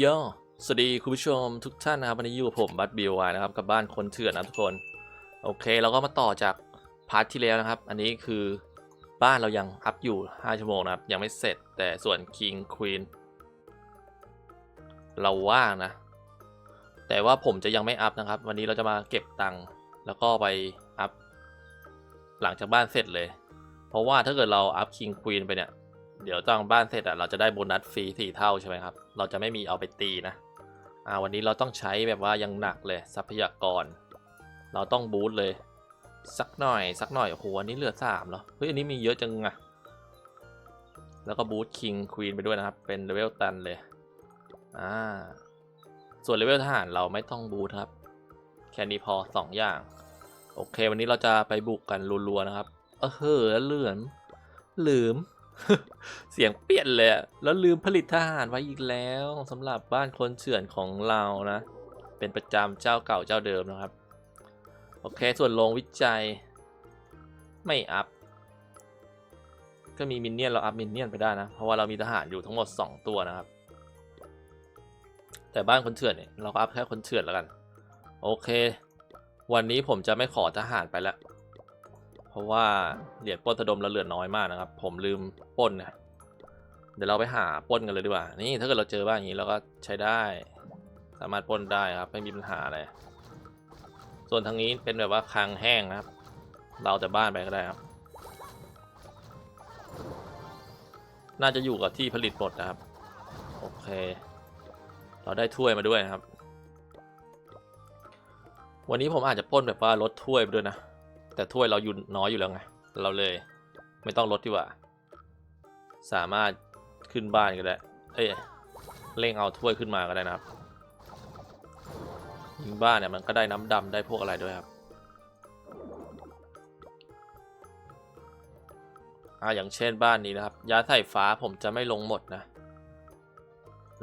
โยสวัสดีคุณผู้ชมทุกท่านนะครับวันนี้อยู่กับผมบัตบิวไนะครับกับบ้านคนเถื่อนนะทุกคน โอเคเราก็มาต่อจากพาร์ทที่แล้วนะครับ อันนี้คือบ้านเรายังอัพอยู่ 5 ชั่วโมงนะครับ ยังไม่เสร็จแต่ส่วน King Queen เราว่างนะ แต่ว่าผมจะยังไม่อัพนะครับ วันนี้เราจะมาเก็บตังค์แล้วก็ไปอัพหลังจากบ้านเสร็จเลย เพราะว่าถ้าเกิดเราอัพ King Queen ไปเนี่ย เดี๋ยวตั้งบ้านเสร็จอะเราจะได้โบนัสฟรีสี่เท่าใช่ไหมครับ เราจะไม่มีเอาไปตีนะอ่าวันนี้เราต้องใช้แบบว่ายังหนักเลยทรัพยากร เราต้องบูทเลย สักหน่อย สักหน่อยโอ้โหอันนี้เหลือสามเหรอเฮ้ยอันนี้มีเยอะจังอะแล้วก็บูทคิงควีนไปด้วยนะครับ เป็นเลเวลตันเลยอ่าส่วนเลเวลทหารเราไม่ต้องบูทครับ แค่นี้พอสองอย่าง โอเค วันนี้เราจะไปบุกกันรัวๆนะครับ เออเฮ้อเลื่อนลืม เสียงเปลี่ยนเลยแล้วลืมผลิตทหารไว้อีกแล้วสำหรับบ้านคนเฉื่อนของเรานะ เป็นประจำเจ้าเก่าเจ้าเดิมนะครับ โอเคส่วนโรงวิจัย ไม่อัพ ก็มีมินเนี่ยนเราอัพมินเนี่ยนไปได้นะ เพราะว่าเรามีทหารอยู่ทั้งหมด 2 ตัวนะครับ แต่บ้านคนเถื่อนเนี่ยเราก็อัพแค่คนเถื่อนแล้วกัน โอเค วันนี้ผมจะไม่ขอทหารไปแล้ว เพราะว่าเหรียญป้นสะดมเราเหลือน้อยมากนะครับ ผมลืมป้นนะเดี๋ยวเราไปหาป้นกันเลยดีกว่า นี่ถ้าเกิดเราเจอบ้านอย่างนี้เราก็ใช้ได้ สามารถป้นได้ครับไม่มีปัญหาอะไร ส่วนทางนี้เป็นแบบว่าคลังแห้งนะครับ เราแต่บ้านไปก็ได้ครับ น่าจะอยู่กับที่ผลิตหมดนะครับ โอเค เราได้ถ้วยมาด้วยนะครับ วันนี้ผมอาจจะป้นแบบว่าลดถ้วยไปด้วยนะ แต่ถ้วยเราอยู่น้อยอยู่แล้วไง เราเลย ไม่ต้องลดดีกว่า สามารถขึ้นบ้านก็ได้ เอ้ยเร่งเอาถ้วยขึ้นมาก็ได้นะครับ ยิงบ้านเนี่ยมันก็ได้น้ำดำได้พวกอะไรด้วยครับ อ่าอย่างเช่นบ้านนี้นะครับยาใส่ฟ้าผมจะไม่ลงหมดนะ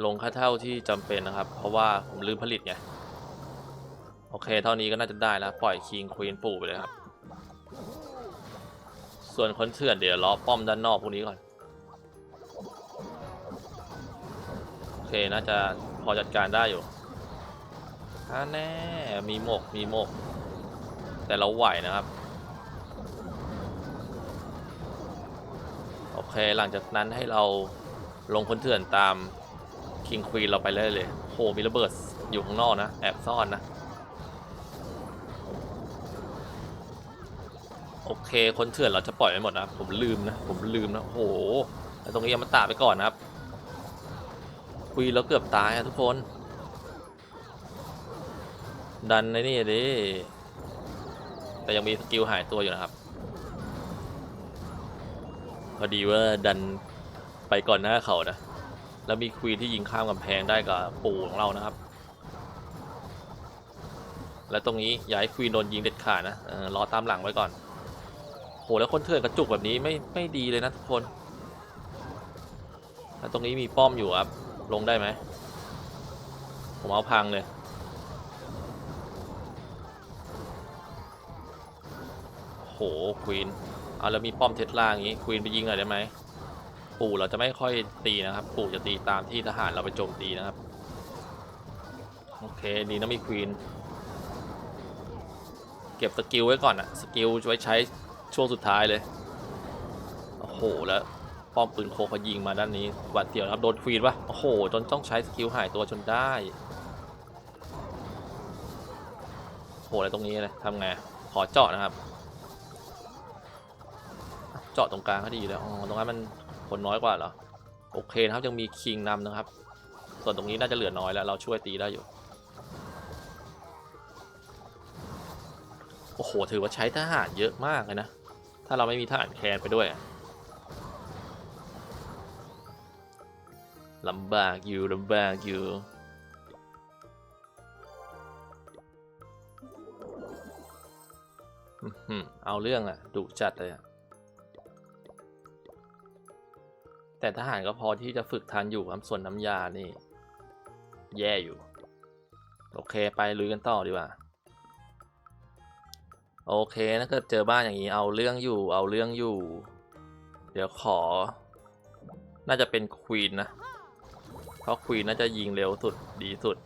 ลงแค่เท่าที่จำเป็นนะครับ เพราะว่าผมลืมผลิตไง โอเค เท่านี้ก็น่าจะได้แล้ว ปล่อยคิงควีนปู่ไปเลยครับ ส่วนคนเถื่อนเดี๋ยวล้อป้อมด้านนอกพวกนี้ก่อน โอเค น่าจะพอจัดการได้อยู่อ่าแน่ มีหมก มีหมก แต่เราไหวนะครับ โอเค หลังจากนั้นให้เราลงคนเถื่อนตามคิงควีนเราไปเลยเลยโหมีระเบิดอยู่ข้างนอกนะ แอบซ่อนนะ โอเค คนเถื่อนเราจะปล่อยไว้หมดนะผมลืมนะ ผมลืมนะ โอ้โหแต่ตรงนี้ยังมาตาไปก่อนนะครับ คุยแล้วเกือบตายอะทุกคน ดันในนี่ดิแต่ยังมีสกิลหายตัวอยู่นะครับ พอดีว่าดันไปก่อนหน้าเขานะ แล้วมีควีนที่ยิงข้ามกำแพงได้กับปู่ของเรานะครับ และตรงนี้อย่าให้ควีนโดนยิงเด็ดขาดนะเออรอตามหลังไว้ก่อน แล้วคนเถื่อนกระจุกแบบนี้ไม่ไม่ดีเลยนะทุกคนแล้วตรงนี้มีป้อมอยู่ครับ ลงได้ไหม ผมเอาพังเลย โหควีน เอาแล้วมีป้อมเทสลาอย่างงี้ ควีนไปยิงหน่อยได้ไหม ปู่เราจะไม่ค่อยตีนะครับ ปู่จะตีตามที่ทหารเราไปโจมตีนะครับ โอเค ดีนะมีควีน เก็บสกิลไว้ก่อนอะสกิลไว้ใช้ ช่วงสุดท้ายเลย โอ้โห แล้วป้อมปืนโคเขายิงมาด้านนี้หวัดเดียวนะครับโดนควีนปะโอ้โห จนต้องใช้สกิลหายตัวจนได้โหแล้วตรงนี้เลยทำไง ขอเจาะนะครับ เจาะตรงกลางก็ดีแล้วอ๋อตรงนั้นมันคนน้อยกว่าเหรอ โอเคนะครับยังมีคิงนำนะครับ ส่วนตรงนี้น่าจะเหลือน้อยแล้ว เราช่วยตีได้อยู่ โอ้โห ถือว่าใช้ทหารเยอะมากเลยนะ ถ้าเราไม่มีทหารแคนไปด้วยลำบากอยู่ลำบากอยู่เอาเรื่องอะดุจัดเลยอะแต่ทหารก็พอที่จะฝึกทันอยู่ครับส่วนน้ำยานี่ แย่อยู่ โอเคไปลุยกันต่อดีกว่า โอเคถ้าเกิดเจอบ้านอย่างนี้เอาเรื่องอยู่เอาเรื่องอยู่ เดี๋ยวขอ น่าจะเป็นควีนนะ เพราะควีนน่าจะยิงเร็วสุดดีสุด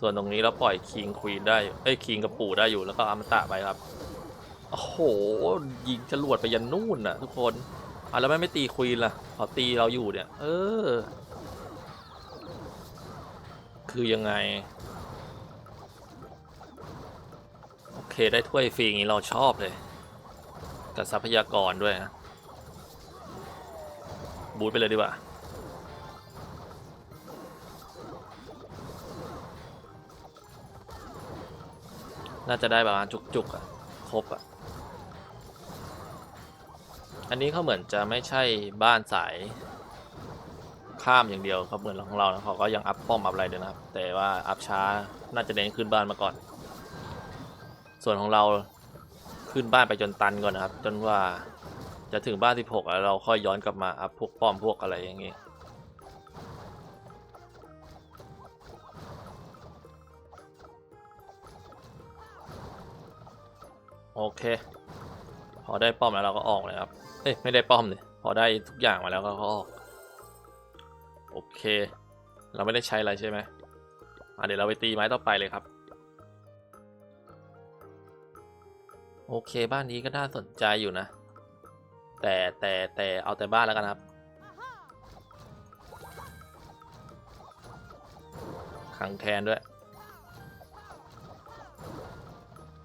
ส่วนตรงนี้เราปล่อยคิงควีนได้เอ้ยคิงกับปู่ได้อยู่แล้วก็อมตะไปครับโอ้โหยิงจรวดไปยันนู่นน่ะ ทุกคนอะแล้วไม่ไม่ตีควีนล่ะขาตีเราอยู่เนี่ย เออ คือยังไง ได้ถ้วยฟรีอย่างนี้เราชอบเลย กับทรัพยากรด้วยนะบูทไปเลยดีกว่าน่าจะได้ประมาณจุกๆอะครบอะ อันนี้เขาเหมือนจะไม่ใช่บ้านสาย ข้ามอย่างเดียวเขาเหมือนของเรานะเขาก็ยังอัพป้อมอัพอะไรด้วยนะครับ แต่ว่าอัพช้าน่าจะเน้นขึ้นบ้านมาก่อน ส่วนของเราขึ้นบ้านไปจนตันก่อนนะครับ จนว่าจะถึงบ้าน16แล้วเราค่อยย้อนกลับมาอัพพวกป้อมพวกอะไรอย่างงี้โอเค พอได้ป้อมแล้วเราก็ออกเลยครับ เอ้ยไม่ได้ป้อมเลยพอได้ทุกอย่างมาแล้วก็ออก โอเค เราไม่ได้ใช้อะไรใช่ไหมอะเดี๋ยวเราไปตีไม้ต่อไปเลยครับ โอเคบ้านนี้ก็น่าสนใจอยู่นะ แต่แต่แต่เอาแต่บ้านแล้วกันครับขังแทนด้วย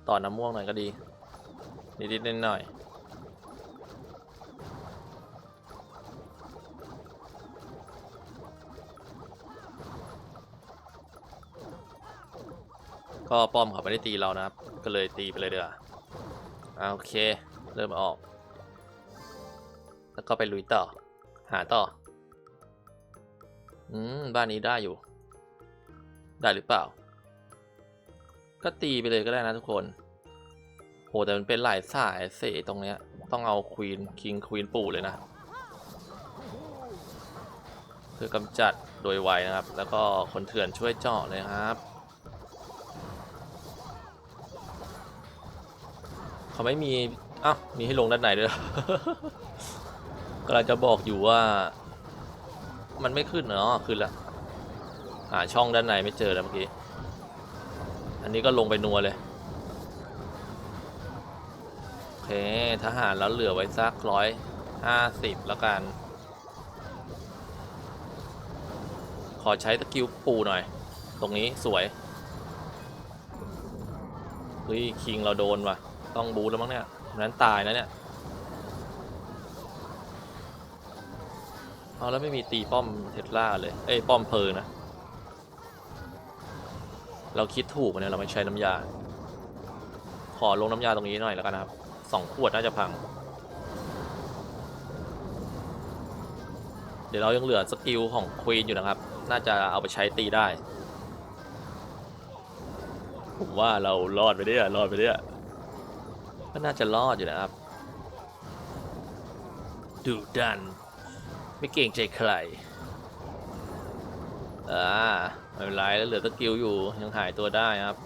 ต่อน้ำม่วงหน่อยก็ดี นิดๆหน่อยๆก็ป้อมเขาไม่ได้ตีเรานะครับ ก็เลยตีไปเลยเด้อ โอเค เริ่มออก แล้วก็ไปลุยต่อ หาต่อ อืม บ้านนี้ได้อยู่ ได้หรือเปล่า ก็ตีไปเลยก็ได้นะทุกคน โห แต่มันเป็นหลายสายเสตรงเนี้ย ต้องเอาควีนคิงควีนปู่เลยนะเพื่อกำจัดโดยไวนะครับ แล้วก็คนเถื่อนช่วยเจาะเลยครับ เขาไม่มีอ้าวมีให้ลงด้านไหนด้วยกำลังจะบอกอยู่ว่า มันไม่ขึ้นเนาะขึ้นละหาช่องด้านในไม่เจอแล้วเมื่อกี้ อันนี้ก็ลงไปนัวเลยโอเคทหารแล้วเหลือไว้สักร้อยห้าสิบแล้วกัน ขอใช้สกิลปูหน่อย ตรงนี้สวยเฮ้ยคิงเราโดนว่ะ ต้องบูแล้วมั้งเนี่ยนั้นตายนะเนี่ยเอาแล้วไม่มีตีป้อมเทสลาเลย เอ้ยป้อมเพลิงนะ เราคิดถูกเนี่ยเราไม่ใช้น้ำยา ขอลงน้ำยาตรงนี้หน่อยแล้วกันนะครับสองขวดน่าจะพัง เดี๋ยวเรายังเหลือสกิลของควีนอยู่นะครับ น่าจะเอาไปใช้ตีได้ ผมว่าเรารอดไปได้อะรอดไปได้อะ ก็น่าจะรอดอยู่นะครับ ดูดัน ไม่เก่งใจใคร อ่าไม่เป็นไรแล้วเหลือสกิลอยู่ยังหายตัวได้ครับ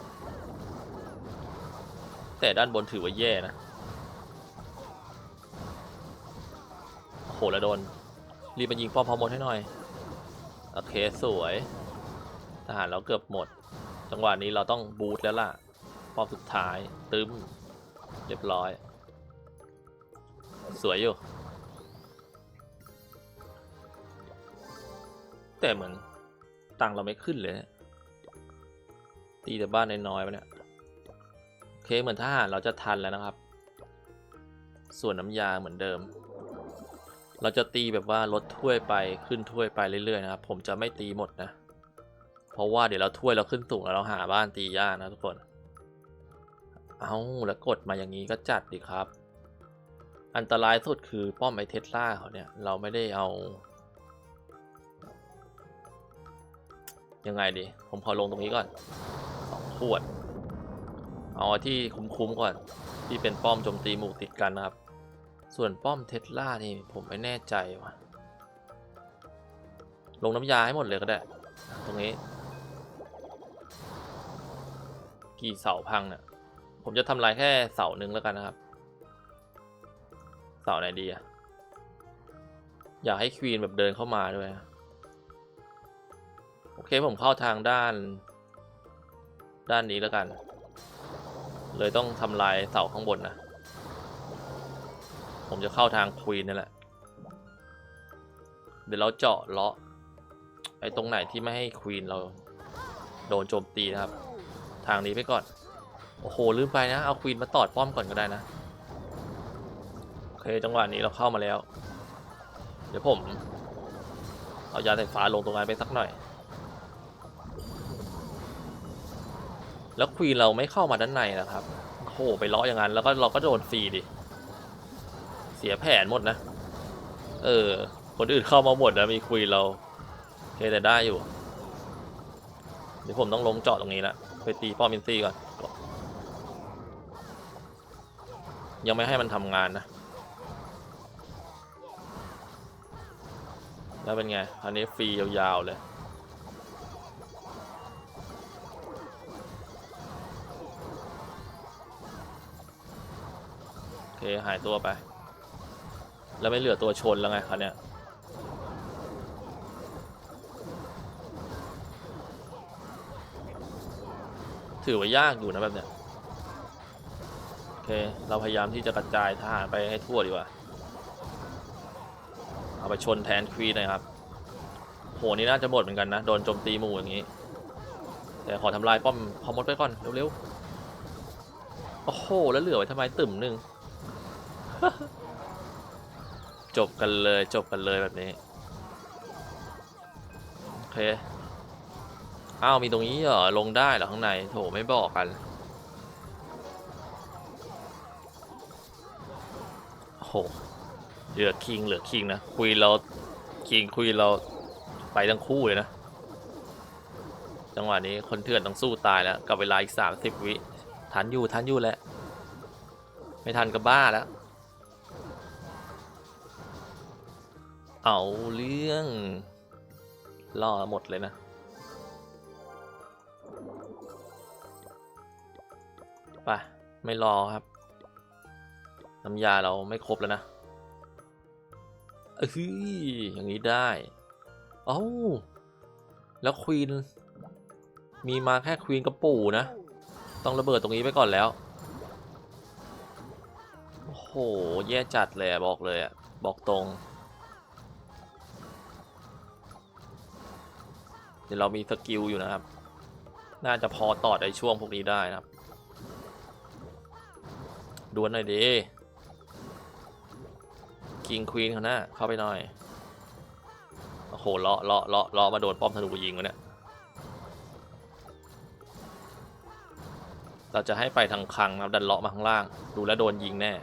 แต่ด้านบนถือว่าแย่นะโหแล้วโดน รีบมายิงป้อมพอมดให้หน่อย โอเค สวย ทหารเราเกือบหมด จังหวะนี้เราต้องบูทแล้วล่ะป้อมสุดท้ายตึ้ม เรียบร้อย สวยอยู่ แต่เหมือนตังเราไม่ขึ้นเลยเนี่ยตีแต่บ้านน้อยๆไปเนี่ยโอเคเหมือนทหารเราจะทันแล้วนะครับ ส่วนน้ำยาเหมือนเดิม เราจะตีแบบว่าลดถ้วยไปขึ้นถ้วยไปเรื่อยๆนะครับ ผมจะไม่ตีหมดนะ เพราะว่าเดี๋ยวเราถ้วยเราขึ้นสูงแล้วเราหาบ้านตียากนะทุกคน เอาแล้วกดมาอย่างนี้ก็จัดดีครับ อันตรายสุดคือป้อมไอเทสลาเขาเนี่ย เราไม่ได้เอา ยังไงดี ผมขอลงตรงนี้ก่อนสองขวด เอาที่คุ้มๆก่อน ที่เป็นป้อมโจมตีหมู่ติดกันนะครับ ส่วนป้อมเทสลานี่ผมไม่แน่ใจว่ะ ลงน้ำยาให้หมดเลยก็ได้ ตรงนี้ กี่เสาพังเนี่ย ผมจะทำลายแค่เสาหนึ่งแล้วกันนะครับ เสาไหนดีอะอยากให้ควีนแบบเดินเข้ามาด้วย โอเคผมเข้าทางด้าน ด้านนี้แล้วกัน เลยต้องทำลายเสาข้างบนนะ ผมจะเข้าทางควีนนี่แหละ เดี๋ยวเราเจาะเลาะไอ้ตรงไหนที่ไม่ให้ควีนเราโดนโจมตีนะครับ ทางนี้ไปก่อน โอ้โหลืมไปนะ เอาควีนมาตอดป้อมก่อนก็ได้นะ โอเคจังหวะนี้เราเข้ามาแล้ว เดี๋ยวผม เอายาไฟฟ้าลงตรงนั้นไปสักหน่อย แล้วควีนเราไม่เข้ามาด้านในนะครับโอ้โหไปเลาะอย่างนั้นแล้วก็เราก็โดนฟรีดิ เสียแผนหมดนะ เออ คนอื่นเข้ามาหมดนะมีควีนเราโอเคแต่ได้อยู่เดี๋ยวผมต้องลงเจาะตรงนี้ละไปตีป้อมมินซี่ก่อน ยังไม่ให้มันทำงานนะ แล้วเป็นไง อันนี้ฟรียาวๆเลย โอเค หายตัวไป แล้วไม่เหลือตัวชนแล้วไงคราวเนี้ยถือว่ายากอยู่นะแบบเนี้ย เค เราพยายามที่จะกระจายทหารไปให้ทั่วดีกว่า เอาไปชนแทนควีนน่อยครับ โห นี่น่าจะหมดเหมือนกันนะ โดนโจมตีหมู่อย่างนี้ แต่ขอทำลายป้อมพอมดไปก่อน เร็วๆ โอ้โห แล้วเหลือไว้ทำไมตึมหนึ่ง จบกันเลย จบกันเลยแบบนี้ โอเค อ้าว มีตรงนี้เหรอ ลงได้เหรอข้างใน โถ ไม่บอกกัน โหเหลือคิงเหลือคิงนะ คุยเราคิงคุยเราไปทั้งคู่เลยนะ จังหวะนี้คนเถื่อนต้องสู้ตายแล้ว กับเวลาอีกสามสิบวิทันอยู่ทันอยู่แหละ ไม่ทันก็บ้าแล้ว เอาเรื่องล่อหมดเลยนะไปไม่รอครับ น้ำยาเราไม่ครบแล้วนะเอ้ยอย่างนี้ได้เอ้าแล้วควีนมีมาแค่ควีนกับปู่นะ ต้องระเบิดตรงนี้ไปก่อนแล้ว โอ้โห แย่จัดเลยบอกเลยอะบอกตรง เดี๋ยวเรามีสกิลอยู่นะครับ น่าจะพอต่อในช่วงพวกนี้ได้นะครับ ดวลหน่อยดี คิงควีนเขาหน้าเข้าไปหน่อย โอ้โหเลาะเลาะเลาะเลาะมาโดนป้อมธนูยิงวะเนี่ย เราจะให้ไปทางคังนะครับดันเลาะมาข้างล่าง ดูแลวโดนยิงแน่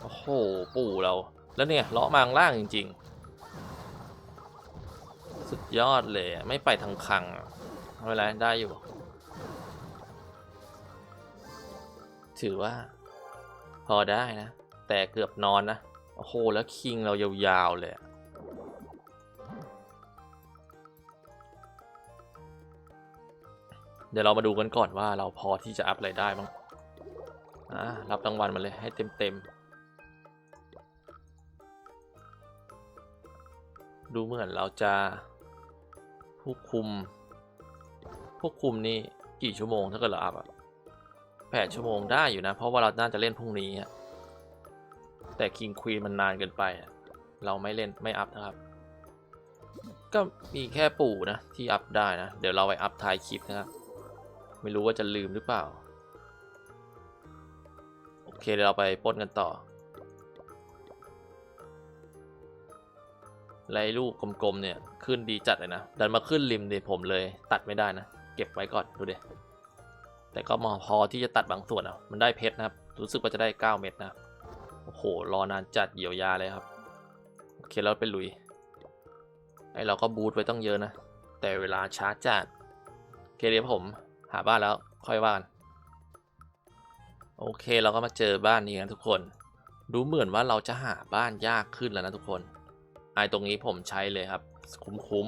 โอ้โห ปู่เรา แล้วเนี่ยเลาะมาข้างล่างจริง ๆ สุดยอดเลย ไม่ไปทางคังไม่เป็นไรได้อยู่ถือว่า อได้นะ แต่เกือบนอนนะ โอ้โห แล้วคิงเรายาวๆเลยเดี๋ยวเรามาดูกันก่อนว่าเราพอที่จะอัพอะไรได้บ้าง อ่า รับรางวัลมาเลยให้เต็มๆ ดูเหมือนเราจะควบคุมควบคุมนี่กี่ชั่วโมงถ้าเกิดเราอัพอะ แปดชั่วโมงได้อยู่นะ เพราะว่าเราน่าจะเล่นพรุ่งนี้แต่ King Queen มันนานเกินไป เราไม่เล่นไม่อัพนะครับ ก็มีแค่ปู่นะ ที่อัพได้นะ เดี๋ยวเราไปอัพท้ายคลิปนะครับ ไม่รู้ว่าจะลืมหรือเปล่า โอเคเดี๋ยวเราไปปล้นกันต่อไล่ลูกกลมๆเนี่ย ขึ้นดีจัดเลยนะ ดันมาขึ้นริมเดยผมเลยตัดไม่ได้นะ เก็บไว้ก่อนดูเด แต่ก็มอพอที่จะตัดบางส่วนอะมันได้เพชรนะครับ รู้สึกว่าจะได้ 9 เม็ดนะโอ้โห รอนานจัดเยียวยาเลยครับ โอเคแล้วไปลุย ไอเราก็บูทไว้ต้องเยอะนะ แต่เวลาช้าจัดโอเคเดี๋ยวผมหาบ้านแล้วค่อยว่ากันโอเคเราก็มาเจอบ้านนี้กันทุกคน ดูเหมือนว่าเราจะหาบ้านยากขึ้นแล้วนะทุกคน ไอตรงนี้ผมใช้เลยครับ คุ้ม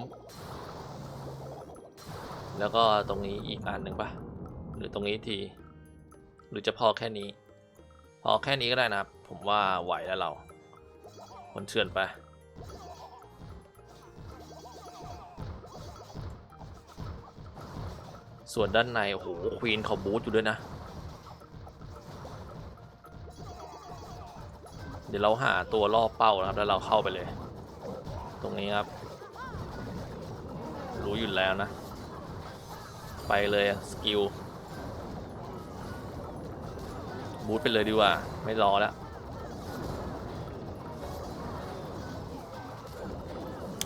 ๆแล้วก็ตรงนี้อีกอันหนึ่งปะ รือตรงนี้ที หรือจะพอแค่นี้ พอแค่นี้ก็ได้นะครับ ผมว่าไหวแล้วเราคนเชื่อนไป ส่วนด้านใน โอ้โห ควีนเขาบูทอยู่ด้วยนะ เดี๋ยวเราหาตัวล่อเป้านะครับ แล้วเราเข้าไปเลย ตรงนี้ครับ รู้อยู่แล้วนะ ไปเลยสกิล บูทไปเลยดีกว่า ไม่รอแล้ว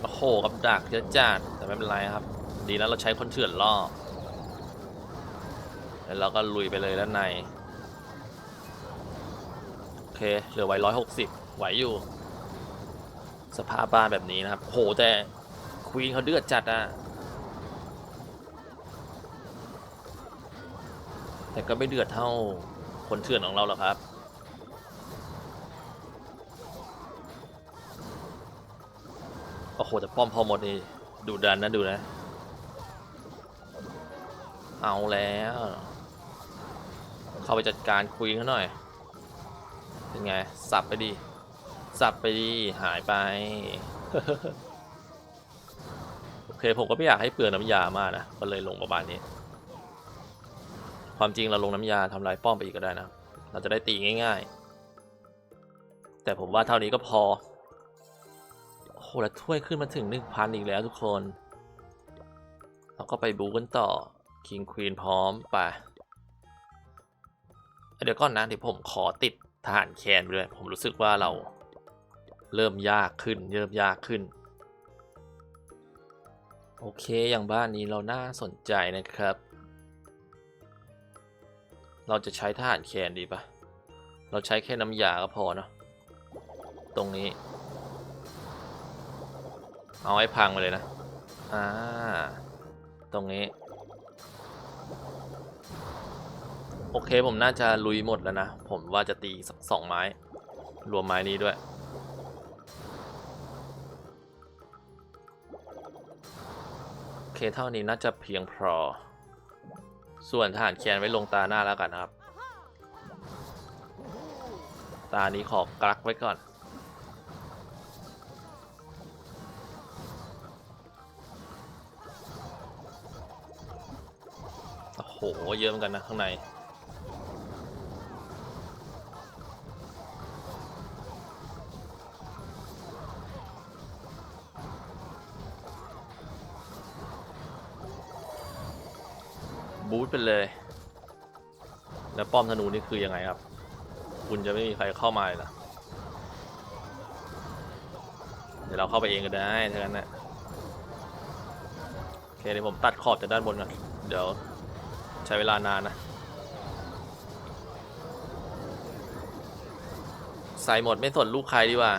โอ้โห กับดักเยอะจัดแต่ไม่เป็นไรครับ ดีนะเราใช้คนเถื่อนล่อ แล้วเราก็ลุยไปเลยด้านใน โอเค เหลือไว้ร้อยหกสิบไหวอยู่ สภาพบ้านแบบนี้นะครับ โห แต่ควีนเขาเดือดจัดอะแต่ก็ไม่เดือดเท่า คนเถื่อนของเราหรอครับ โอ้โหแต่ป้อมพอหมดนี่ดูดันนะดูนะ เอาแล้ว เข้าไปจัดการคุยเขาหน่อย เป็นไง สับไปดิสับไปดิหายไป โอเค ผมก็ไม่อยากให้เปลืองน้ำยามากนะ ก็เลยลงประมาณนี้ ความจริงเราลงน้ำยาทำลายป้อมไปอีกก็ได้นะ เราจะได้ตีง่ายๆ แต่ผมว่าเท่านี้ก็พอ โอ้โหแล้วถ้วยขึ้นมาถึง1,000อีกแล้วทุกคน เราก็ไปบูกันต่อ King Queen พร้อมไปเดี๋ยวก่อนนะเดี๋ยวผมขอติดทหารแคนไปด้วย ผมรู้สึกว่าเราเริ่มยากขึ้น เริ่มยากขึ้น โอเคอย่างบ้านนี้เราน่าสนใจนะครับ เราจะใช้ทหารแคนดีปะเราใช้แค่น้ำยาก็พอเนาะตรงนี้ เอาให้พังไปเลยนะ อ่า ตรงนี้ โอเคผมน่าจะลุยหมดแล้วนะ ผมว่าจะตีสองไม้ รวมไม้นี้ด้วยโอเคเท่านี้น่าจะเพียงพอ ส่วนทหารแคนไว้ลงตาหน้าแล้วกันนะครับ ตานี้ขอกลักไว้ก่อน โอ้โห เยอะเหมือนกันนะข้างใน บูทไปเลย แล้วป้อมธนูนี่คือยังไงครับ คุณจะไม่มีใครเข้ามาเลยหรอเดี๋ยวเราเข้าไปเองก็ได้ทั้งนั้นนะโอเคเดี๋ยวผมตัดขอบจากด้านบนก่อนเดี๋ยวใช้เวลานานนะ ใส่หมดไม่สนลูกใครดีกว่า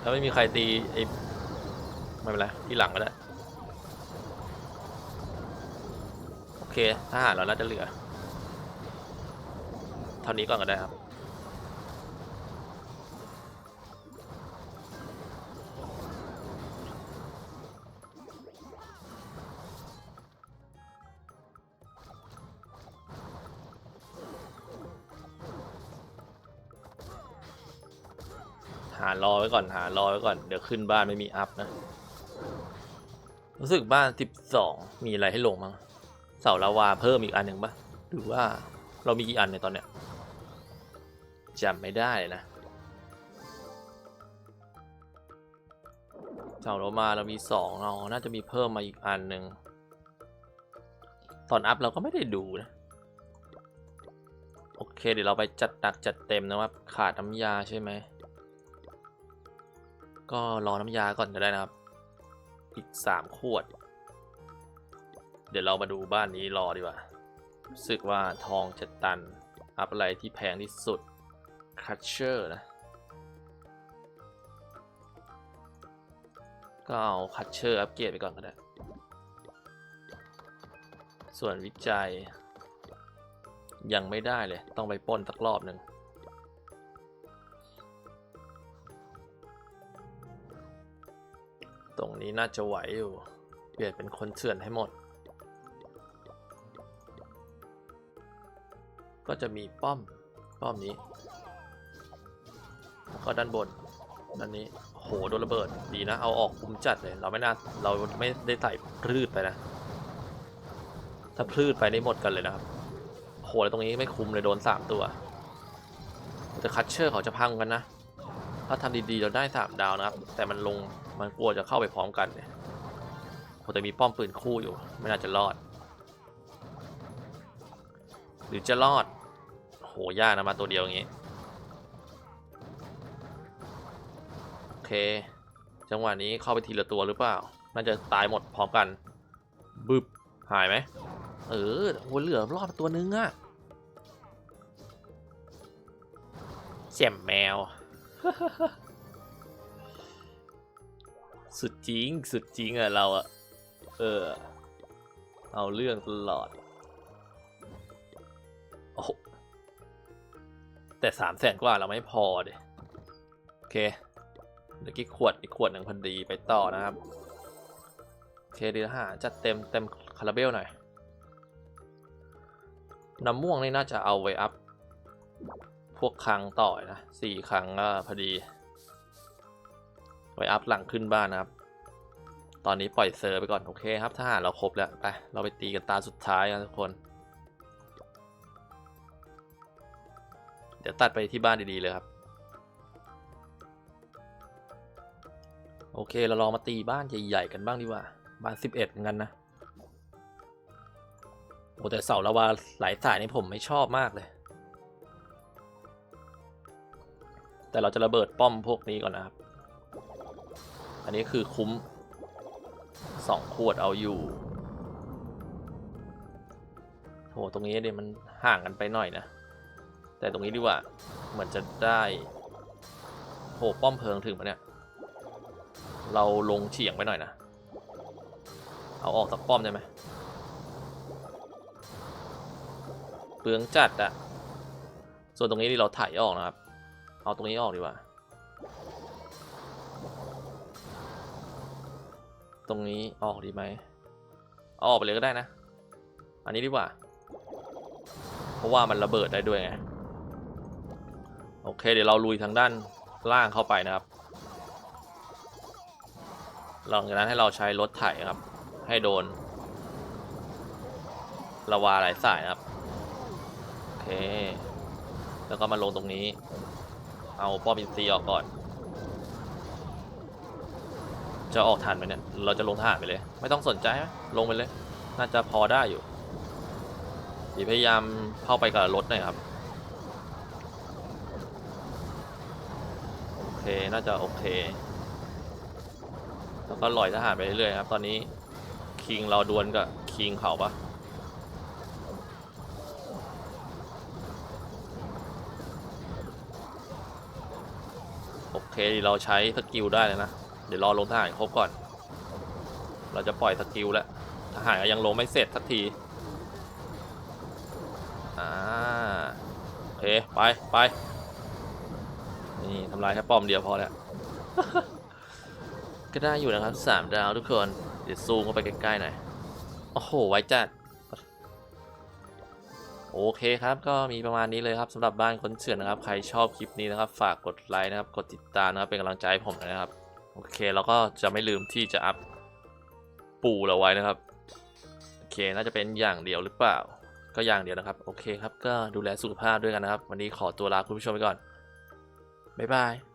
ถ้าไม่มีใครตีไอ้ไม่เป็นไรที่หลังก็ได้ เคทหารเราน่าจะเหลือ เท่านี้ก่อนก็ได้ครับหารอไว้ก่อนหารอไว้ก่อนเดี๋ยวขึ้นบ้านไม่มีอัพนะ รู้สึกบ้าน12มีอะไรให้ลงมั้ง เสาลาวาเพิ่มอีกอันหนึ่งปะหรือว่าเรามีกี่อันในตอนเนี้ยจำไม่ได้นะเสาลาวาเรามีสองเราน่าจะมีเพิ่มมาอีกอันหนึ่งตอนอัพเราก็ไม่ได้ดูนะโอเคเดี๋ยวเราไปจัดหนักจัดเต็มนะว่าขาดน้ำยาใช่ไหมก็รอน้ำยาก่อนก็ได้นะครับ อีกสามขวด เดี๋ยวเรามาดูบ้านนี้รอดีกว่ารู้สึกว่าทองเจะตัน อัพอะไรที่แพงที่สุดคัตเชอร์นะ ก็เอาคัตเชอร์อัปเกรดไปก่อนก็ได้ ส่วนวิจัย ยังไม่ได้เลย ต้องไปป้นสักรอบหนึ่งตรงนี้น่าจะไหวอยู่ เปลี่ยนเป็นคนเถื่อนให้หมด ก็จะมีป้อมป้อมนี้แล้วก็ด้านบนด้านนี้โหโดนระเบิดดีนะ เอาออกคุ้มจัดเลย เราไม่น่าเราไม่ได้ใส่พืชไปนะ ถ้าพลืดไปได้หมดกันเลยนะครับโหแล้วตรงนี้ไม่คุ้มเลยโดนสามตัวแต่คัตเชอร์เขาจะพังกันนะ ถ้าทำดีๆเราได้สามดาวนะครับ แต่มันลงมันกลัวจะเข้าไปพร้อมกันเนี่ยผมแต่มีป้อมปืนคู่อยู่ ไม่น่าจะรอด หรือจะรอด โหยากนะมาตัวเดียวอย่างงี้ โอเค จังหวะนี้เข้าไปทีละตัวหรือเปล่า น่าจะตายหมดพร้อมกัน บึบหายไหม เออโหเหลือรอดตัวนึงอะแจ่มแมว สุดจริง สุดจริงอะเราอะเออ เอาเรื่องตลอด แต่สามแสนกว่าเราไม่พอเดยโอเคเดี๋ยวกี่ขวดอีกขวดหนึ่งพอดีไปต่อนะครับโอเคดีละห้าจัดเต็มเต็มคาราเบลหน่อยน้ำม่วงนี่น่าจะเอาไว้อัพ พวกคลังต่อนะสี่คลังก็พอดี ไว้อัพหลังขึ้นบ้านนะครับ ตอนนี้ปล่อยเซอร์ไปก่อน โอเคครับทหารเราครบแล้ว ไป เราไปตีกันตาสุดท้ายกันทุกคน เดี๋ยวตัดไปที่บ้านดีๆเลยครับ โอเคเราลองมาตีบ้านใหญ่ๆกันบ้างดีกว่า บ้าน 11เหมือนกันนะ โอ้แต่เสาละวาหลายสายนี่ผมไม่ชอบมากเลย แต่เราจะระเบิดป้อมพวกนี้ก่อนนะครับ อันนี้คือคุ้มสองขวดเอาอยู่โหตรงนี้เดี๋ยวมันห่างกันไปหน่อยนะ แต่ตรงนี้ดีกว่า เหมือนจะได้โหป้อมเพลิงถึงปะเนี่ย เราลงเฉียงไปหน่อยนะ เอาออกจากป้อมได้ไหมเปลืองจัดอะส่วนตรงนี้ที่เราถ่ายออกนะครับ เอาตรงนี้ออกดีกว่า ตรงนี้ออกดีไหมเอาออกไปเลยก็ได้นะ อันนี้ดีกว่า เพราะว่ามันระเบิดได้ด้วยไง โอเค เดี๋ยวเราลุยทางด้านล่างเข้าไปนะครับ หลังจากนั้นให้เราใช้รถไถครับ ให้โดนละวาหลายสายนะครับโอเค แล้วก็มาลงตรงนี้ เอาป้อมอินซีออกก่อน จะออกทันไหมเนี่ย เราจะลงทหารไปเลย ไม่ต้องสนใจไหมลงไปเลย น่าจะพอได้อยู่พยายามเข้าไปกับรถหน่อยครับ โอ เค น่าจะโอเค แล้วก็ลอยทหารไปเรื่อยๆครับ ตอนนี้คิงเราดวลกับคิงเขาปะโอเค เราใช้สกิลได้เลยนะ เดี๋ยวรอลงทหารครบก่อน เราจะปล่อยสกิลแล้ว ทหารก็ยังลงไม่เสร็จสักที อ่าโอเค ไปไป นี่ทำลายแค่ป้อมเดียวพอแล้ว ก็ได้อยู่นะครับสามดาวทุกคน เดี๋ยวซูมเข้าไปใกล้ๆหน่อย โอ้โห ไว้จัด โอเคครับ ก็มีประมาณนี้เลยครับสำหรับบ้านคนเฉื่อนนะครับ ใครชอบคลิปนี้นะครับ ฝากกดไลค์นะครับ กดติดตามนะครับ เป็นกำลังใจให้ผมนะครับ โอเค แล้วก็จะไม่ลืมที่จะอัพปูเราไว้นะครับ โอเค น่าจะเป็นอย่างเดียวหรือเปล่า ก็อย่างเดียวนะครับ โอเคครับ ก็ดูแลสุขภาพด้วยกันนะครับ วันนี้ขอตัวลาคุณผู้ชมไปก่อน บ๊ายบาย